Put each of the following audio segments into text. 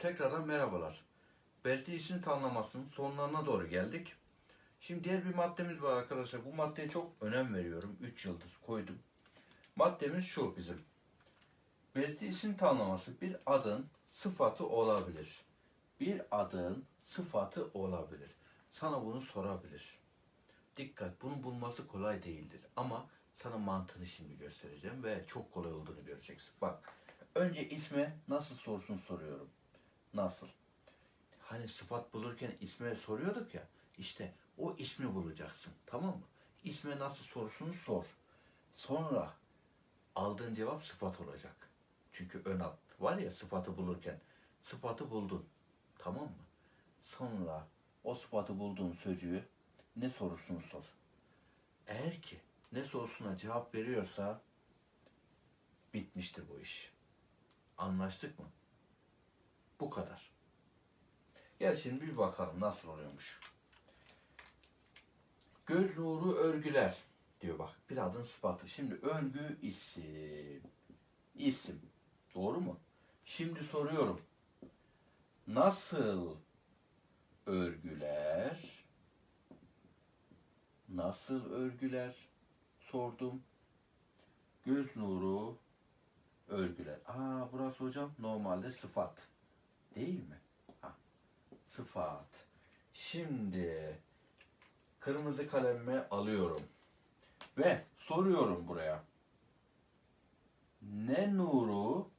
Tekrardan merhabalar. Belki işin tanımlamasının sonlarına doğru geldik. Şimdi diğer bir maddemiz var arkadaşlar. Bu maddeye çok önem veriyorum. 3 yıldız koydum. Maddemiz şu bizim. Belirti isim tanımlaması bir adın sıfatı olabilir. Bir adın sıfatı olabilir. Sana bunu sorabilir. Dikkat, bunu bulması kolay değildir. Ama sana mantığını şimdi göstereceğim ve çok kolay olduğunu göreceksin. Bak, önce isme nasıl sorusunu soruyorum. Nasıl? Hani sıfat bulurken isme soruyorduk ya. İşte o ismi bulacaksın. Tamam mı? İsme nasıl sorusunu sor. Sonra aldığın cevap sıfat olacak. Çünkü ön alt var ya sıfatı bulurken. Sıfatı buldun. Tamam mı? Sonra o sıfatı bulduğun sözcüğü ne sorusunu sor. Eğer ki ne sorusuna cevap veriyorsa bitmiştir bu iş. Anlaştık mı? Bu kadar. Gel şimdi bir bakalım nasıl oluyormuş. Göz nuru örgüler diyor bak. Bir adın sıfatı. Şimdi örgü isim. İsim. Doğru mu? Şimdi soruyorum. Nasıl örgüler? Nasıl örgüler? Sordum. Göz nuru örgüler. Aa burası hocam normalde sıfat. Değil mi? Ha. Sıfat. Şimdi kırmızı kalemimi alıyorum. Ve soruyorum buraya. Ne nuru?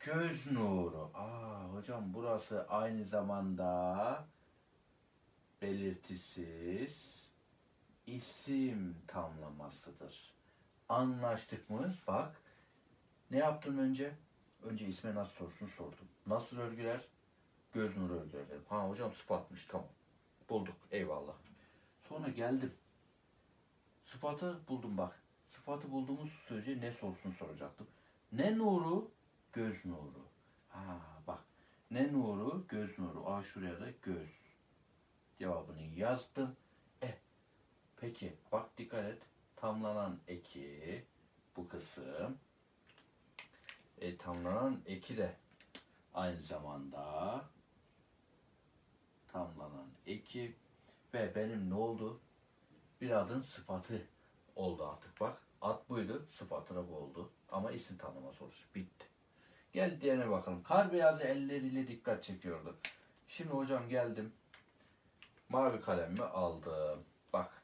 Göz nuru. Aa hocam burası aynı zamanda belirtisiz isim tamlamasıdır. Anlaştık mı? Bak. Ne yaptım önce? Önce isme nasıl sorusunu sordum. Nasıl örgüler? Göz nuru örgüler dedim. Ha hocam sıfatmış tamam. Bulduk. Eyvallah. Sonra geldim. Sıfatı buldum bak. Sıfatı bulduğumuz sözce ne sorusunu soracaktım. Ne nuru? Göz nuru. Ha bak. Ne nuru? Göz nuru. Aa şuraya da göz. Cevabını yazdım. Eh. Peki bak dikkat et. Tamlanan eki bu kısım. E, tamlanan eki de aynı zamanda tamlanan eki ve benim ne oldu? Bir adın sıfatı oldu artık bak. Ad buydu, sıfatına bu oldu. Ama isim tanıma sorusu bitti. Gel diğerine bakalım. Kar beyazı elleriyle dikkat çekiyordu. Şimdi hocam geldim. Mavi kalemimi aldım. Bak.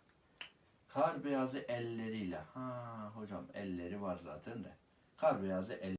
Kar beyazı elleriyle. Ha hocam elleri var zaten de. Kar beyazı el